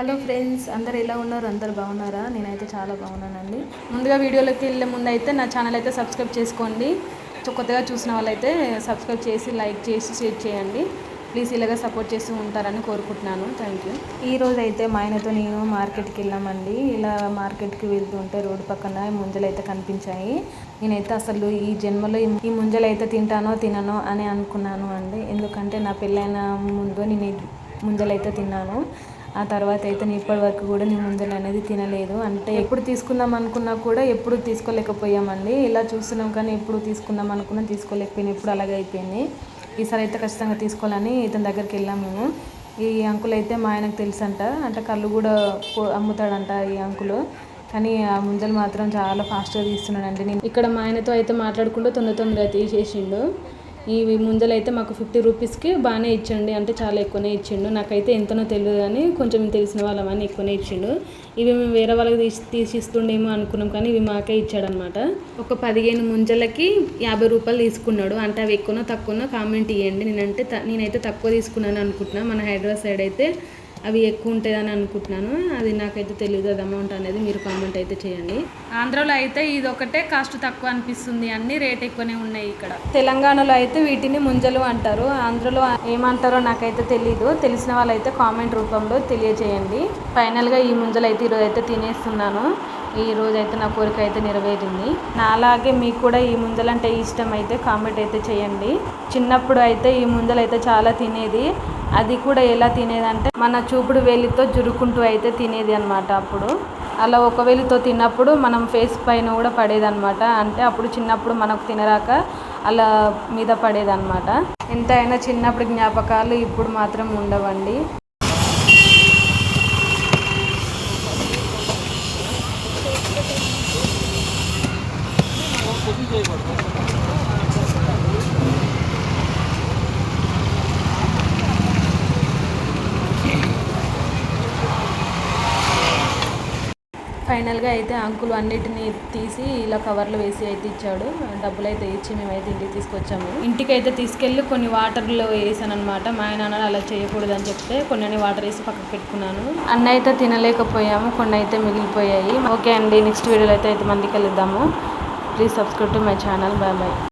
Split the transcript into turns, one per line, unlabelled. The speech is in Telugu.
హలో ఫ్రెండ్స్ అందరు ఎలా ఉన్నారు? అందరు బాగున్నారా? నేనైతే చాలా బాగున్నానండి. ముందుగా వీడియోలోకి వెళ్ళే ముందు అయితే నా ఛానల్ అయితే సబ్స్క్రైబ్ చేసుకోండి. సో కొత్తగా చూసిన వాళ్ళైతే సబ్స్క్రైబ్ చేసి లైక్ చేసి షేర్ చేయండి. ప్లీజ్ ఇలాగా సపోర్ట్ చేస్తూ ఉంటారని కోరుకుంటున్నాను. థ్యాంక్ యూ ఈరోజు అయితే మా ఆయనతో నేను మార్కెట్కి వెళ్ళామండి. ఇలా మార్కెట్కి వెళ్తుంటే రోడ్డు పక్కన ముంజలు అయితే కనిపించాయి. నేనైతే అసలు ఈ జన్మలో ఈ- ముంజలైతే ముంజలు అయితే తింటానో తిననో అని అనుకున్నాను అండి. ఎందుకంటే నా పెళ్ళైన ముందు నేను ముంజలైతే తిన్నాను. ఆ తర్వాత అయితే నేను ఇప్పటి వరకు కూడా నేను ముందర అనేది తినలేదు. అంటే ఎప్పుడు తీసుకుందాం అనుకున్నా కూడా ఎప్పుడు తీసుకోలేకపోయామండి. ఇలా చూస్తున్నాం కానీ ఎప్పుడు తీసుకుందాం అనుకున్నా తీసుకోలేకపోయినా ఎప్పుడు అలాగే అయిపోయింది. ఈసారి అయితే ఖచ్చితంగా తీసుకోవాలని ఇతని దగ్గరికి వెళ్ళాం మేము. ఈ అంకుల్ అయితే మా ఆయనకు తెలుసంట. అంటే కళ్ళు కూడా అమ్ముతాడంట ఈ అంకులు. కానీ ఆ ముంజలు మాత్రం చాలా ఫాస్ట్గా తీస్తున్నాడండి. నేను ఇక్కడ మా ఆయనతో అయితే మాట్లాడుకుంటూ తొందర తొందరగా తీసేసిండు. ఈ ముంజలైతే మాకు ఫిఫ్టీ రూపీస్కి బాగానే ఇచ్చండి అంటే చాలా ఎక్కువనే ఇచ్చిండు. నాకైతే ఎంతనో తెలియదు కానీ కొంచెం తెలిసిన వాళ్ళమని ఎక్కువనే ఇచ్చిండు. ఇవి మేము వేరే వాళ్ళకి తీసి తీసిస్తుండేమో అనుకున్నాం కానీ ఇవి మాకే ఇచ్చాడనమాట. ఒక పదిహేను ముంజలకి యాభై రూపాయలు తీసుకున్నాడు. అంటే అవి ఎక్కువనో తక్కువనో కామెంట్ ఇవ్వండి నేనంటే త- నేనైతే తక్కువ తీసుకున్నాను అనుకుంటున్నా. మన హైదరాబాద్ సైడ్ అయితే అవి ఎక్కువ ఉంటుందని అనుకుంటున్నాను. అది నాకైతే తెలియదు అది అమౌంట్ అనేది మీరు కామెంట్ అయితే చేయండి. ఆంధ్రాలో అయితే ఇది ఒకటే కాస్ట్ తక్కువ అనిపిస్తుంది. అన్ని రేట్ ఎక్కువనే ఉన్నాయి ఇక్కడ. తెలంగాణలో అయితే వీటిని ముంజలు అంటారు. ఆంధ్రలో ఏమంటారో నాకైతే తెలీదు. తెలిసిన వాళ్ళైతే కామెంట్ రూపంలో తెలియజేయండి. ఫైనల్గా ఈ ముంజలు అయితే ఈరోజు అయితే తినేస్తున్నాను. ఈ రోజు అయితే నా కోరిక అయితే నెరవేరింది. నాలాగే మీకు కూడా ఈ ముంజలు అంటే ఇష్టం అయితే కామెంట్ అయితే చేయండి. చిన్నప్పుడు అయితే ఈ ముంజలు అయితే చాలా తినేది. అది కూడా ఎలా తినేదంటే మన చూపుడు వేలితో జురుకుంటూ అయితే తినేది అనమాట అప్పుడు. అలా ఒక వేలితో తిన్నప్పుడు మనం ఫేస్ పైన కూడా పడేదనమాట అంటే అప్పుడు చిన్నప్పుడు మనకు తినరాక అలా మీద పడేదనమాట ఎంతైనా చిన్నప్పుడు జ్ఞాపకాలు ఇప్పుడు మాత్రం ఉండవండి. ఫైనల్గా అయితే అంకుల్ అన్నిటిని తీసి ఇలా కవర్లు వేసి అయితే ఇచ్చాడు. డబ్బులు అయితే ఇచ్చి మేమైతే ఇంటికి తీసుకొచ్చాము. ఇంటికి అయితే తీసుకెళ్ళి కొన్ని వాటర్లో వేసాను అనమాట మా ఆయన అన్నాడు అలా చేయకూడదు అని చెప్తే కొన్ని అన్ని వాటర్ వేసి పక్కకు పెట్టుకున్నాను. అన్న అయితే తినలేకపోయాము కొన్ని అయితే మిగిలిపోయాయి. ఓకే అండి నెక్స్ట్ వీడియోలో అయితే అయితే మందికి వెళ్దాము please subscribe to my channel bye bye